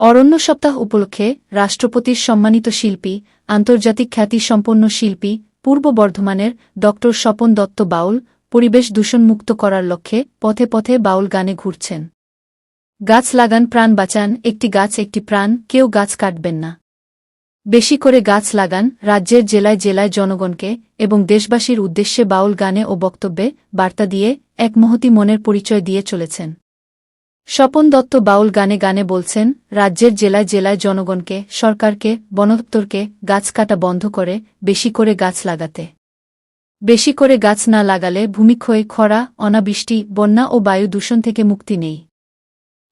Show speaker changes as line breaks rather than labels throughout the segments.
অরণ্য সপ্তাহ উপলক্ষে রাষ্ট্রপতির সম্মানিত শিল্পী, আন্তর্জাতিক খ্যাতিসম্পন্ন শিল্পী, পূর্ব বর্ধমানের ড স্বপন দত্ত বাউল পরিবেশ দূষণমুক্ত করার লক্ষ্যে পথে পথে বাউল গানে ঘুরছেন। গাছ লাগান প্রাণ বাঁচান, একটি গাছ একটি প্রাণ, কেউ গাছ কাটবেন না। বেশি করে গাছ লাগান, রাজ্যের জেলায় জেলায় জনগণকে এবং দেশবাসীর উদ্দেশ্যে বাউল গানে ও বক্তব্যে বার্তা দিয়ে এক মহতি মনের পরিচয় দিয়ে চলেছেন। স্বপন দত্ত বাউল গানে গানে বলছেন, রাজ্যের জেলায় জেলায় জনগণকে, সরকারকে, বনদপ্তরকে গাছ কাটা বন্ধ করে, বেশি করে গাছ লাগাতে। বেশি করে গাছ না লাগালে ভূমিক্ষয় খরা, অনাবৃষ্টি, বন্যা ও বায়ু দূষণ থেকে মুক্তি নেই।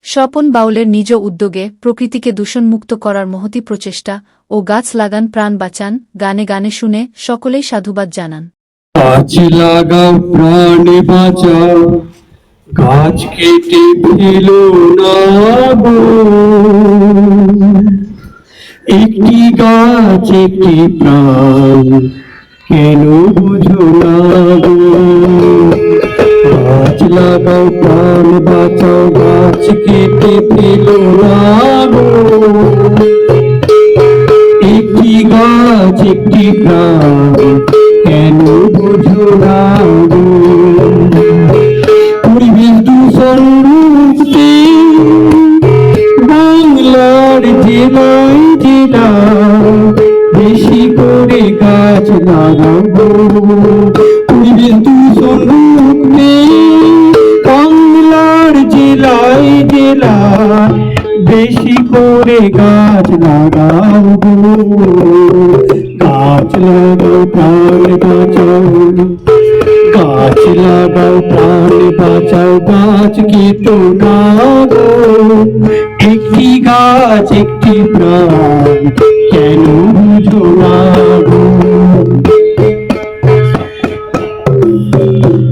স্বপন বাউলের নিজ উদ্যোগে প্রকৃতিকে দূষণমুক্ত করার মহতি প্রচেষ্টা ও গাছ লাগান, প্রাণ বাঁচান, গানে গানে শুনে সকলেই সাধুবাদ জানান।
গাছ লাগাও, প্রাণ বাঁচাও। গাছ কেটে ফেলো না গো একটি গাছ, একটি প্রাণ, কেন বুঝো না গো গাছ লাগাও, প্রাণ বাঁচাও, গাছ কেটে ফেলো না গো একটি গাছ, একটি প্রাণ, কেন বুঝো না করে গাছ গো। পরিবেশ দূষণ রুখতে বাংলার জেলায় জেলা বেশি করে গাছ লাগাও গো গাছ লাগাও, প্রাণ বাঁচাও। গাছ লাগাও, প্রাণ বাঁচাও গাছ না গো একটি গাছ, একটি প্রাণ, কেন বুঝো না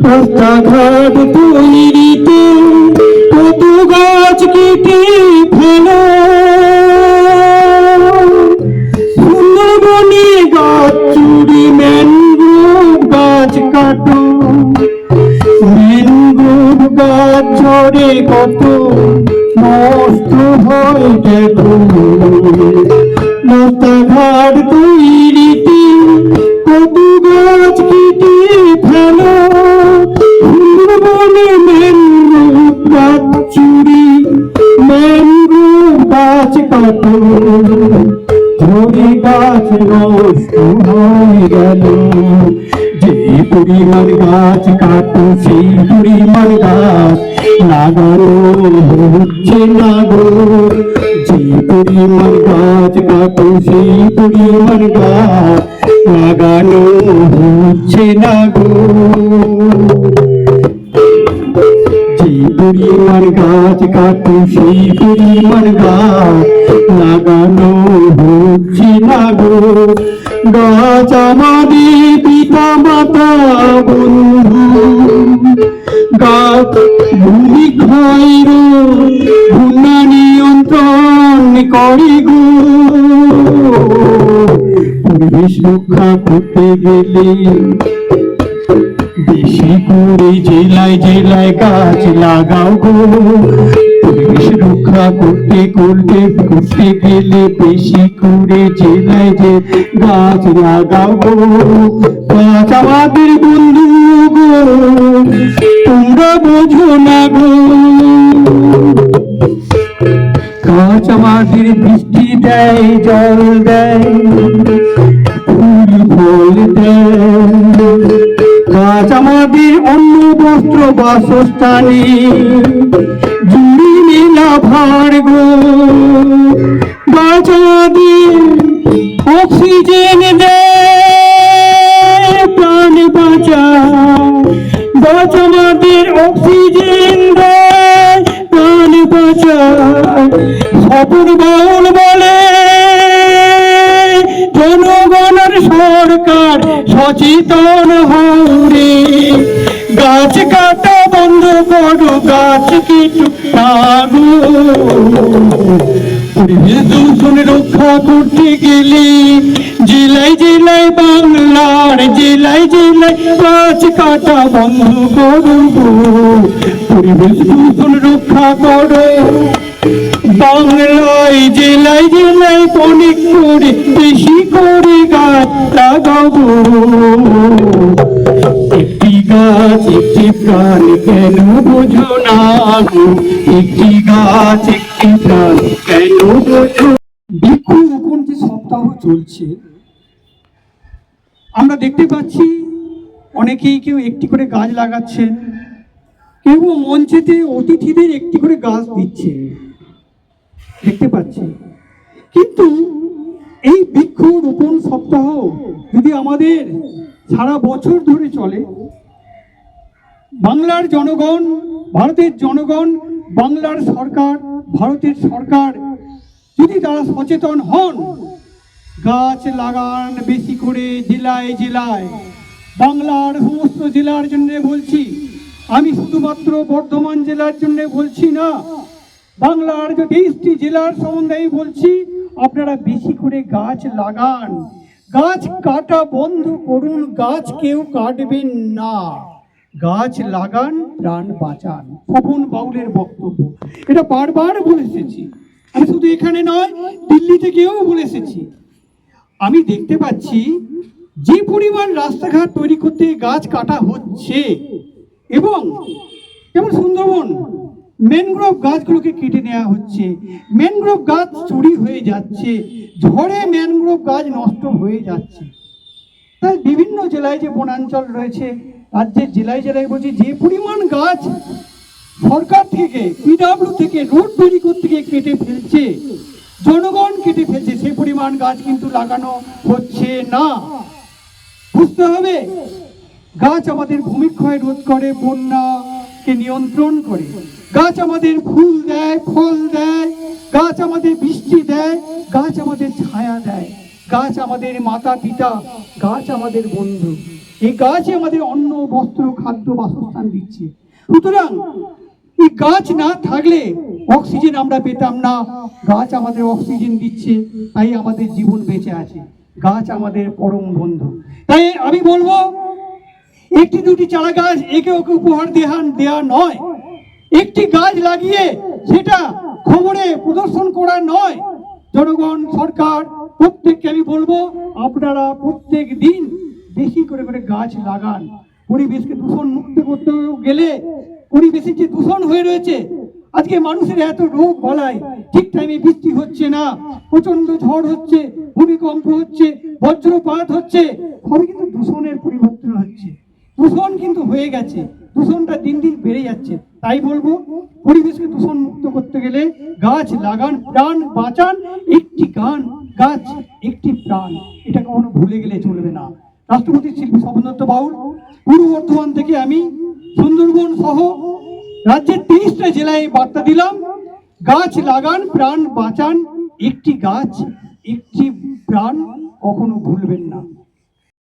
রাস্তাঘাট তৈরিতে কত গাছ কেটে ফেলো। সুন্দরবনে গাছ চুরি, ম্যানগ্রোভ গাছ কাটো। ম্যানগ্রোভ গাছ ঝরে কত নষ্ট হয় ঘাট তুই তৈরিতে কত গাছ কেটে পরিমাণ গাছ কাটো সেই পরিমাণ গাছ। লাগানো হচ্ছে না গো যে পরিমাণ গাছ কাটো সেই পরিমাণ গাছ। লাগানো হচ্ছে না গো যে পরিমাণ গাছ কাটো সেই পরিমাণ গাছ। লাগানো হচ্ছে না গাছ আমাদের পিতা মাতা বন্ধু। গাছ ভূমি ক্ষয়ের ভূমি নিয়ন্ত্রণ করে গো। রক্ষা করতে গেলে বেশি করে জেলায় জেলায় গাছ লাগাও গো। রক্ষা করতে করতে করতে গেলে বেশি করে জেলায় যে গাছ লাগাও গো গাছ আমাদের বন্ধু গো, তোমরা বোঝো না গো। গাছ আমাদের বৃষ্টি দেয়, জল দেয়। বস্ত্র বাসস্থানে জুড়ি মেলা ভার গো। গাছ আমাদের অক্সিজেন দেয় প্রাণ বাঁচায় গাছ আমাদের অক্সিজেন দেয় প্রাণ বাঁচা। সপুর বাউল বলে, জনগণের সরকার সচেতন হরে গাছ কাটা বন্ধ করো গাছ কিছু পরিবেশ রক্ষা করতে গেলে জেলায় জেলায় বাংলার জেলায় জেলায় গাছ কাটা বন্ধ করো পরিবেশ দূষণ রক্ষা করো।
বাংলায় জেলায় জেলায় অনেক করে বেশি করে গাছ লাগাবো। গাছ, একটি প্রাণ কেন না? গো? একটি গাছ, একটি প্রাণ কেন যে সপ্তাহ চলছে, আমরা দেখতে পাচ্ছি অনেকেই কেউ একটি করে গাছ লাগাচ্ছেন, কেউ মঞ্চেতে অতিথিদের একটি করে গাছ দিচ্ছে দেখতে পাচ্ছি কিন্তু এই বৃক্ষ রোপণ সপ্তাহ যদি আমাদের সারা বছর ধরে চলে বাংলার জনগণ, ভারতের জনগণ, বাংলার সরকার, ভারতের সরকার, যদি তারা সচেতন হন, গাছ লাগান বেশি করে জেলায় জেলায়। বাংলার সমস্ত জেলার জন্য বলছি, আমি শুধুমাত্র বর্ধমান জেলার জন্য বলছি না, বাংলার তেইশটি জেলার সম্বন্ধেই বলছি, আপনারা বেশি করে গাছ লাগান। গাছ কাটা বন্ধ করুন, গাছ কেউ কাটবেন না। গাছ লাগান প্রাণ বাঁচান। স্বপন বাউলের বক্তব্য। এটা বারবার বলে এসেছি। আমি শুধু এখানে নয় দিল্লি থেকেও বলে এসেছি। আমি দেখতে পাচ্ছি যে পরিমাণ রাস্তাঘাট তৈরি করতে গাছ কাটা হচ্ছে এবং যেমন সুন্দরবন ম্যানগ্রোভ গাছগুলোকে কেটে নেওয়া হচ্ছে ম্যানগ্রোভ গাছ চুরি হয়ে যাচ্ছে ঝড়ে ম্যানগ্রোভ গাছ নষ্ট হয়ে যাচ্ছে। তাই বিভিন্ন জেলায় যে বনাঞ্চল রয়েছে রাজ্যের জেলায় জেলায় বলছি, যে পরিমাণ গাছ সরকার থেকে পিডাব্লিউ থেকে রোড তৈরি করতে গিয়ে কেটে ফেলছে, জনগণ কেটে ফেলছে, সেই পরিমাণ গাছ কিন্তু লাগানো হচ্ছে না। বুঝতে হবে, গাছ আমাদের ভূমিক্ষয় রোধ করে, বন্যাকে নিয়ন্ত্রণ করে। গাছ আমাদের ফুল দেয়, ফল দেয়, গাছ আমাদের বৃষ্টি দেয়, গাছ আমাদের ছায়া দেয়, গাছ আমাদের মাতা পিতা গাছ আমাদের বন্ধু। এই গাছই আমাদের অন্ন, বস্ত্র, খাদ্য, বাসস্থান দিচ্ছে। সুতরাং এই গাছ না থাকলে অক্সিজেন আমরা পেতাম না। গাছ আমাদের অক্সিজেন দিচ্ছে, তাই আমাদের জীবন বেঁচে আছে। গাছ আমাদের পরম বন্ধু। তাই আমি বলব, একটি দুটি চারা গাছ একে ওকে উপহার দেহান দেওয়া নয়। একটি গাছ লাগিয়ে সেটা খবরে প্রদর্শন করা নয়। জনগণ, সরকার, প্রত্যেককে আমি বলব, আপনারা প্রত্যেক দিন বেশি করে করে গাছ লাগান। পরিবেশকে দূষণ মুক্ত করতে গেলে পরিবেশে যে দূষণ হয়ে রয়েছে, আজকে মানুষের এত রোগ বলায় ঠিক টাইমে বৃষ্টি হচ্ছে না প্রচণ্ড ঝড় হচ্ছে, ভূমিকম্প হচ্ছে, বজ্রপাত হচ্ছে, সবই কিন্তু দূষণের পরিবর্তন হচ্ছে। দূষণ কিন্তু হয়ে গেছে, দূষণটা দিন দিন বেড়ে যাচ্ছে। তাই বলব পরিবেশকে দূষণ মুক্ত করতে গেলে গাছ লাগান, প্রাণ বাঁচান, একটি গান, গাছ একটি প্রাণ এটা কখনো ভুলে গেলে চলবে না। রাষ্ট্রপতি শিল্পী স্বপ্নদত্ত বাউল। পূর্ব বর্ধমান থেকে আমি সুন্দরবন সহ রাজ্যের তেইশটা জেলায় বার্তা দিলাম। গাছ লাগান, প্রাণ বাঁচান। একটি গাছ, একটি প্রাণ কখনো ভুলবেন না।